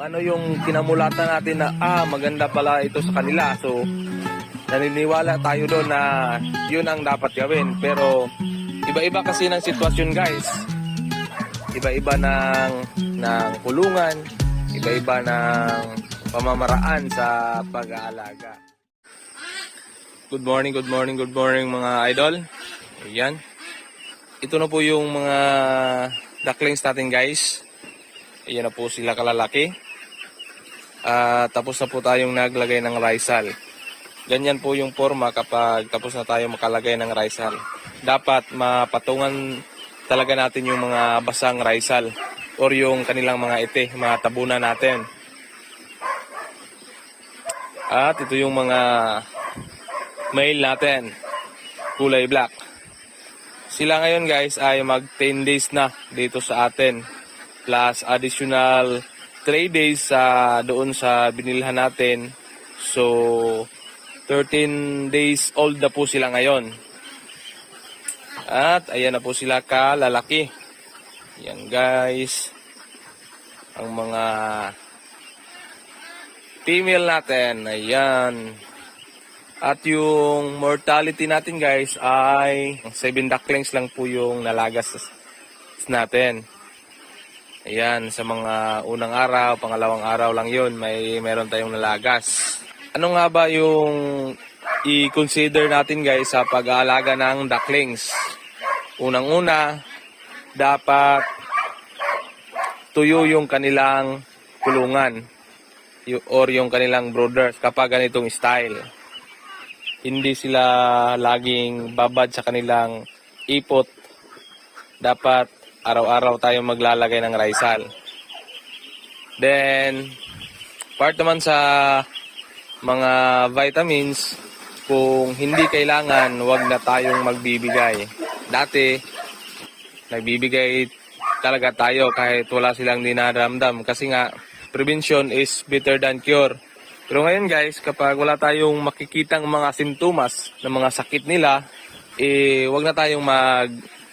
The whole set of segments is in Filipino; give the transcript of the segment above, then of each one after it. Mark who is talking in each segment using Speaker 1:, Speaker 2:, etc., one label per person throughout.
Speaker 1: ano yung kinamulatan natin na ah maganda pala ito sa kanila. So naniniwala tayo doon na yun ang dapat gawin. Pero iba-iba kasi ng sitwasyon guys. Iba-iba ng, ng kulungan, iba-iba ng pamamaraan sa pag-aalaga. Good morning, good morning, good morning mga idol. Ayan. Ito na po yung mga ducklings natin guys. Ayan na po sila kalalaki. Ah, tapos na po tayong naglagay ng risal. Ganyan po yung forma kapag tapos na tayo makalagay ng risal. Dapat mapatungan talaga natin yung mga basang risal or yung kanilang mga ite, mga tabunan natin. At ito yung mga male natin, kulay black. Sila ngayon guys ay mag 10 days na dito sa atin. Plus additional 3 days sa doon sa binilhan natin. So 13 days old na po sila ngayon. At ayan na po sila kalalaki. Yan guys. Ang mga female natin. Ayan. At yung mortality natin guys ay 7 ducklings lang po yung nalagas natin. Ayan, sa mga unang araw, pangalawang araw lang yun, may meron tayong nalagas. Ano nga ba yung i-consider natin guys sa pag-aalaga ng ducklings? Unang-una, dapat tuyo yung kanilang kulungan or yung kanilang brooders kapag ganitong style hindi sila laging babad sa kanilang ipot. Dapat araw-araw tayo maglalagay ng risal. Then, part naman sa mga vitamins, kung hindi kailangan, wag na tayong magbibigay. Dati, nagbibigay talaga tayo kahit wala silang dinaramdam kasi nga, prevention is better than cure. Pero ngayon guys, kapag wala tayong makikitang mga sintomas ng mga sakit nila, eh wag na tayong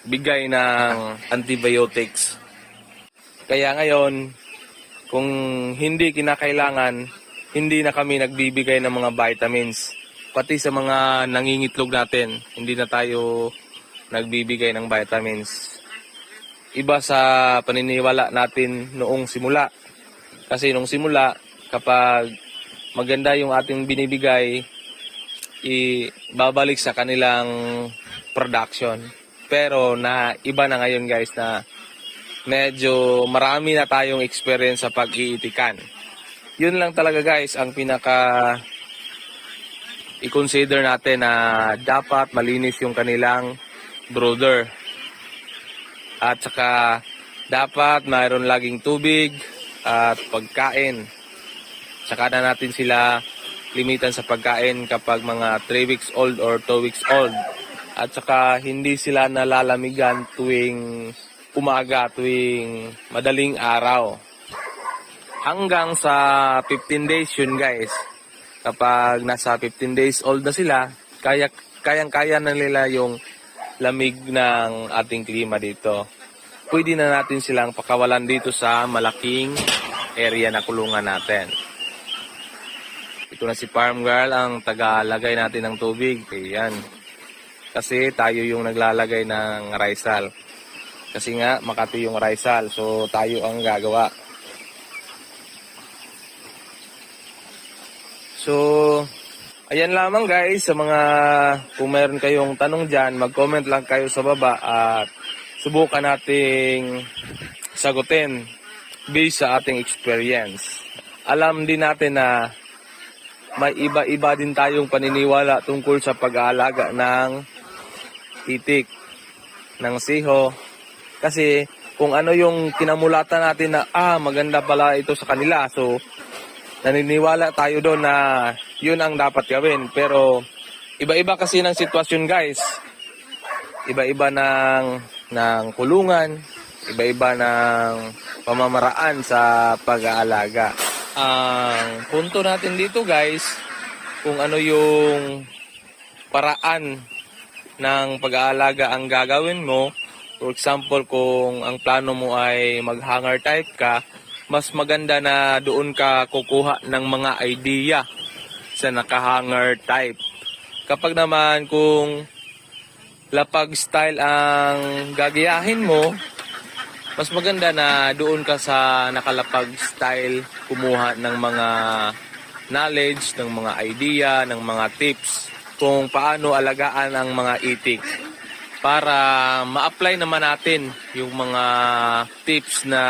Speaker 1: magbigay ng antibiotics. Kaya ngayon, kung hindi kinakailangan, hindi na kami nagbibigay ng mga vitamins. Pati sa mga nangingitlog natin, hindi na tayo nagbibigay ng vitamins. Iba sa paniniwala natin noong simula. Kasi nung simula, kapag maganda yung ating binibigay, ibabalik sa kanilang production. Pero na iba na ngayon guys na medyo marami na tayong experience sa pag-iitikan. Yun lang talaga guys ang pinaka i-consider natin na dapat malinis yung kanilang brooder. At saka dapat mayroon laging tubig at pagkain. Saka na natin sila limitan sa pagkain kapag mga 3 weeks old or 2 weeks old. At saka hindi sila nalalamigan tuwing umaga, tuwing madaling araw. Hanggang sa 15 days yun guys. Kapag nasa 15 days old na sila, kaya, kayang-kaya na nila yung lamig ng ating klima dito. Pwede na natin silang pakawalan dito sa malaking area na kulungan natin. Ito na si Farm Girl, ang tagalagay natin ng tubig. Ayan. Kasi tayo yung naglalagay ng risal. Kasi nga, Makati yung risal. So, tayo ang gagawa. So, ayan lamang guys. Sa mga, kung meron kayong tanong dyan, mag-comment lang kayo sa baba at subukan nating sagutin based sa ating experience. Alam din natin na may iba-iba din tayong paniniwala tungkol sa pag-aalaga ng itik, ng siho. Kasi kung ano yung kinamulatan natin na, ah, maganda pala ito sa kanila. So, naniniwala tayo doon na yun ang dapat gawin. Pero, iba-iba kasi ng sitwasyon guys. Iba-iba ng, ng kulungan, iba-iba ng pamamaraan sa pag-aalaga. Ang punto natin dito guys, kung ano yung paraan ng pag-aalaga ang gagawin mo. For example, kung ang plano mo ay mag-hanger type ka, mas maganda na doon ka kukuha ng mga idea sa nakahanger type. Kapag naman kung lapag style ang gagayahin mo, mas maganda na doon ka sa nakalapag style kumuha ng mga knowledge, ng mga idea, ng mga tips kung paano alagaan ang mga itik para ma-apply naman natin yung mga tips na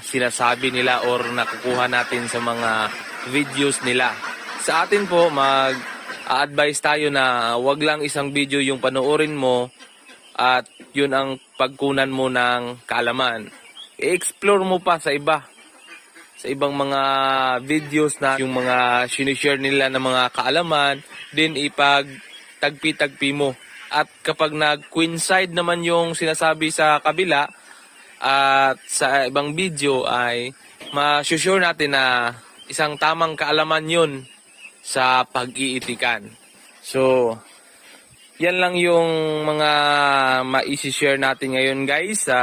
Speaker 1: sinasabi nila or nakukuha natin sa mga videos nila. Sa atin po, mag advise tayo na wag lang isang video yung panoorin mo at yun ang pagkunan mo ng kaalaman. I-explore mo pa sa iba. Sa ibang mga videos na yung mga sinishare nila ng mga kaalaman, din ipag tagpi-tagpi mo. At kapag nag-coincide naman yung sinasabi sa kabila at sa ibang video ay ma-sure natin na isang tamang kaalaman yun sa pag-iitikan. So, yan lang yung mga ma-share natin ngayon guys sa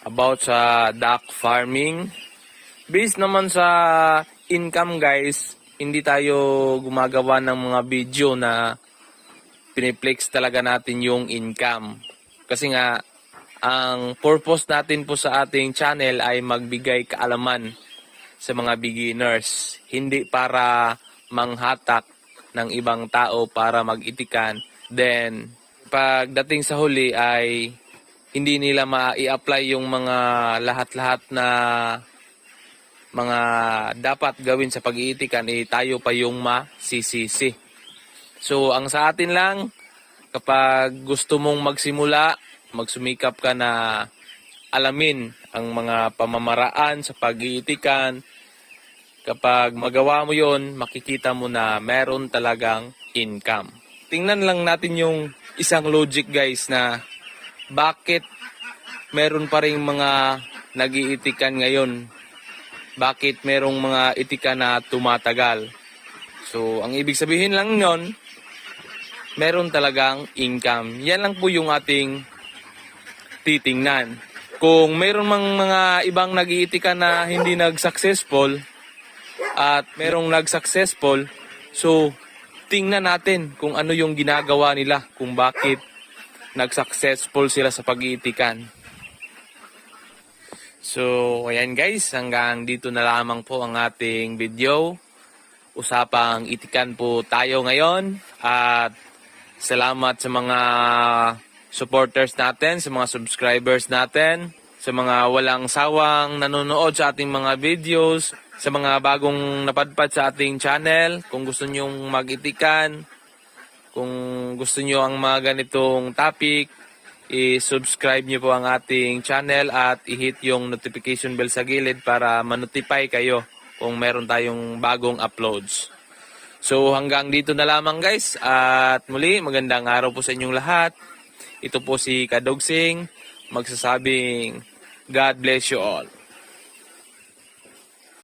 Speaker 1: about sa duck farming. Based naman sa income guys, hindi tayo gumagawa ng mga video na piniplex talaga natin yung income. Kasi nga, ang purpose natin po sa ating channel ay magbigay kaalaman sa mga beginners. Hindi para manghatak ng ibang tao para mag-itikan. Then, pagdating sa huli ay hindi nila ma-i-apply yung mga lahat-lahat na mga dapat gawin sa pag-iitikan, eh, tayo pa yung masisisi. So, ang sa atin lang, kapag gusto mong magsimula, magsumikap ka na alamin ang mga pamamaraan sa pag-iitikan. Kapag magawa mo yon, makikita mo na meron talagang income. Tingnan lang natin yung isang logic guys na bakit meron pa rin mga nag-iitikan ngayon. Bakit merong mga itika na tumatagal. So, ang ibig sabihin lang nun, meron talagang income. Yan lang po yung ating titingnan. Kung mayroong mang mga ibang nag-iitika na hindi nag-successful at merong nag-successful, so tingnan natin kung ano yung ginagawa nila, kung bakit nag-successful sila sa pag-iitikan. So, ayan guys, hanggang dito na lamang po ang ating video. Usapang itikan po tayo ngayon at Salamat sa mga supporters natin, sa mga subscribers natin, sa mga walang sawang nanonood sa ating mga videos, sa mga bagong napadpad sa ating channel. Kung gusto nyong mag-itikan, kung gusto nyo ang mga ganitong topic, i-subscribe nyo po ang ating channel at i-hit yung notification bell sa gilid para ma-notify kayo kung meron tayong bagong uploads. So hanggang dito na lamang guys at muli magandang araw po sa inyong lahat. Ito po si Kadogsing magsasabing God bless you all.